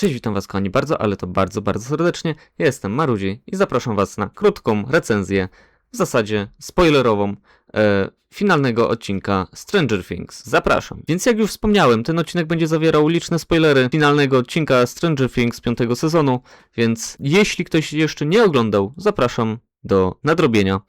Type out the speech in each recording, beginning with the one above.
Cześć, witam was kochani bardzo, ale to bardzo, bardzo serdecznie. Ja jestem Marudzi i zapraszam was na krótką recenzję, w zasadzie spoilerową, e, finalnego odcinka Stranger Things. Zapraszam. Więc jak już wspomniałem, ten odcinek będzie zawierał liczne spoilery finalnego odcinka Stranger Things piątego sezonu, więc jeśli ktoś jeszcze nie oglądał, zapraszam do nadrobienia.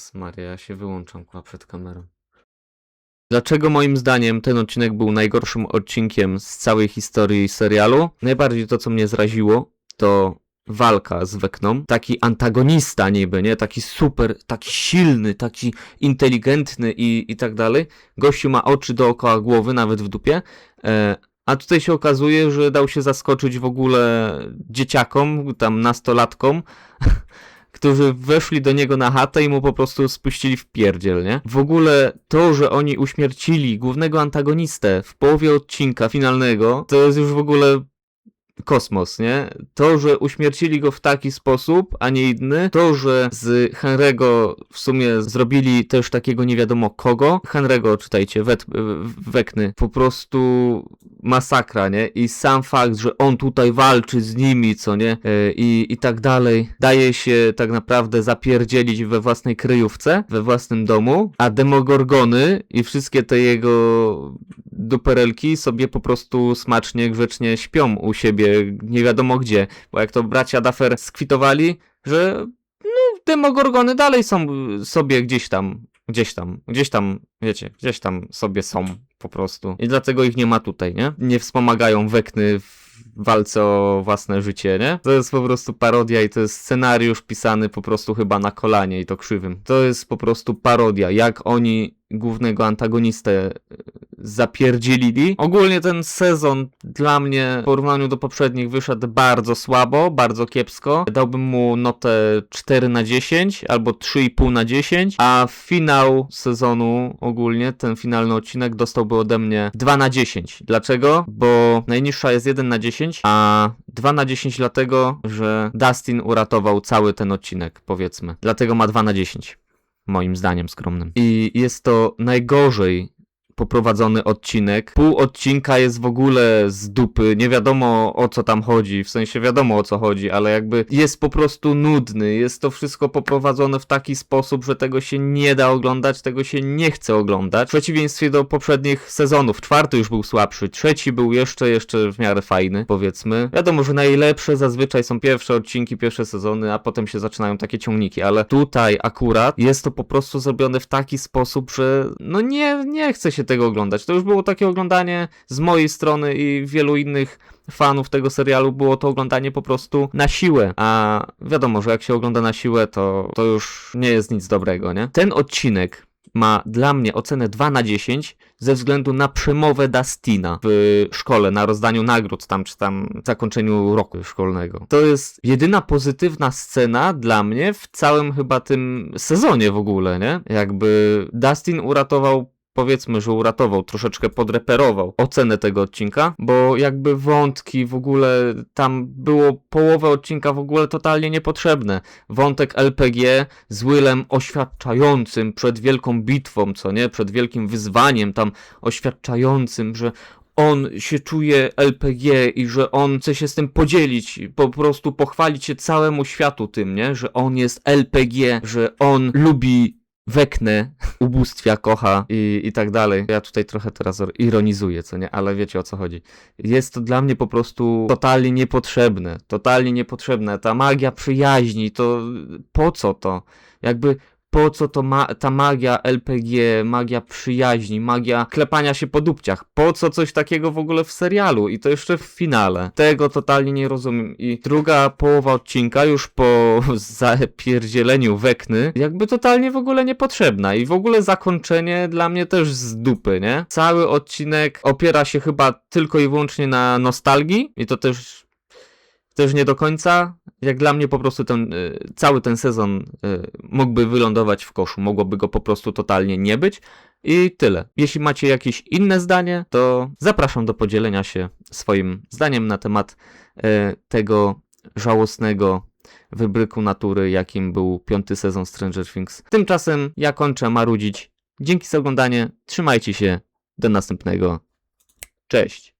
Z Maria, ja się wyłączam kurwa, przed kamerą. Dlaczego moim zdaniem ten odcinek był najgorszym odcinkiem z całej historii serialu? Najbardziej to, co mnie zraziło, to walka z Wekną. Taki antagonista niby, nie? Taki super, taki silny, taki inteligentny i, i tak dalej. Gościu ma oczy dookoła głowy, nawet w dupie. E, a tutaj się okazuje, że dał się zaskoczyć w ogóle dzieciakom, tam nastolatkom, którzy weszli do niego na chatę i mu po prostu spuścili w pierdziel, nie? W ogóle to, że oni uśmiercili głównego antagonistę w połowie odcinka finalnego, to jest już w ogóle kosmos, nie? To, że uśmiercili go w taki sposób, a nie inny, to, że z Henry'ego w sumie zrobili też takiego nie wiadomo kogo, Henry'ego, czytajcie, wet, Wekny, po prostu masakra, nie? I sam fakt, że on tutaj walczy z nimi, co nie? E, I, i tak dalej, daje się tak naprawdę zapierdzielić we własnej kryjówce, we własnym domu, a Demogorgony i wszystkie te jego duperelki sobie po prostu smacznie, grzecznie śpią u siebie, nie wiadomo gdzie. Bo jak to bracia Duffer skwitowali, że no, demogorgony dalej są sobie gdzieś tam, gdzieś tam, gdzieś tam, wiecie, gdzieś tam sobie są po prostu. I dlatego ich nie ma tutaj, nie? Nie wspomagają Wekny w walce o własne życie, nie? To jest po prostu parodia i to jest scenariusz pisany po prostu chyba na kolanie i to krzywym. To jest po prostu parodia, jak oni głównego antagonistę zapierdzielili. Ogólnie ten sezon dla mnie w porównaniu do poprzednich wyszedł bardzo słabo, bardzo kiepsko. Dałbym mu notę 4 na 10 albo 3,5 na 10, a finał sezonu ogólnie, ten finalny odcinek dostałby ode mnie 2 na 10. Dlaczego? Bo najniższa jest 1 na 10, a 2 na 10 dlatego, że Dustin uratował cały ten odcinek, powiedzmy. Dlatego ma 2 na 10 moim zdaniem skromnym. I jest to najgorzej poprowadzony odcinek. Pół odcinka jest w ogóle z dupy, nie wiadomo o co tam chodzi, w sensie wiadomo o co chodzi, ale jakby jest po prostu nudny, jest to wszystko poprowadzone w taki sposób, że tego się nie da oglądać, tego się nie chce oglądać. W przeciwieństwie do poprzednich sezonów, czwarty już był słabszy, trzeci był jeszcze, jeszcze w miarę fajny, powiedzmy. Wiadomo, że najlepsze zazwyczaj są pierwsze odcinki, pierwsze sezony, a potem się zaczynają takie ciągniki, ale tutaj akurat jest to po prostu zrobione w taki sposób, że no nie, nie chce się tego oglądać. To już było takie oglądanie z mojej strony i wielu innych fanów tego serialu było to oglądanie po prostu na siłę. A wiadomo, że jak się ogląda na siłę, to, to już nie jest nic dobrego, nie? Ten odcinek ma dla mnie ocenę 2 na 10 ze względu na przemowę Dustina w szkole, na rozdaniu nagród tam, czy tam zakończeniu roku szkolnego. To jest jedyna pozytywna scena dla mnie w całym chyba tym sezonie w ogóle, nie? Jakby Dustin uratował powiedzmy, że uratował, troszeczkę podreperował ocenę tego odcinka, bo jakby wątki w ogóle tam było połowę odcinka w ogóle totalnie niepotrzebne. Wątek LPG z Willem oświadczającym przed wielką bitwą, co nie, przed wielkim wyzwaniem tam oświadczającym, że on się czuje LPG i że on chce się z tym podzielić, po prostu pochwalić się całemu światu tym, nie? Że on jest LPG, że on lubi weknę, ubóstwia kocha i, i tak dalej. Ja tutaj trochę teraz ironizuję, co nie, ale wiecie o co chodzi. Jest to dla mnie po prostu totalnie niepotrzebne, totalnie niepotrzebne. Ta magia przyjaźni, to po co to? Jakby po co to ma ta magia LPG, magia przyjaźni, magia klepania się po dupciach? Po co coś takiego w ogóle w serialu? I to jeszcze w finale. Tego totalnie nie rozumiem. I druga połowa odcinka, już po zapierdzieleniu Wekny, jakby totalnie w ogóle niepotrzebna. I w ogóle zakończenie dla mnie też z dupy, nie? Cały odcinek opiera się chyba tylko i wyłącznie na nostalgii i to też też nie do końca. Jak dla mnie po prostu ten, y, cały ten sezon y, mógłby wylądować w koszu, mogłoby go po prostu totalnie nie być. I tyle. Jeśli macie jakieś inne zdanie, to zapraszam do podzielenia się swoim zdaniem na temat y, tego żałosnego wybryku natury, jakim był piąty sezon Stranger Things. Tymczasem ja kończę marudzić. Dzięki za oglądanie, trzymajcie się, do następnego. Cześć!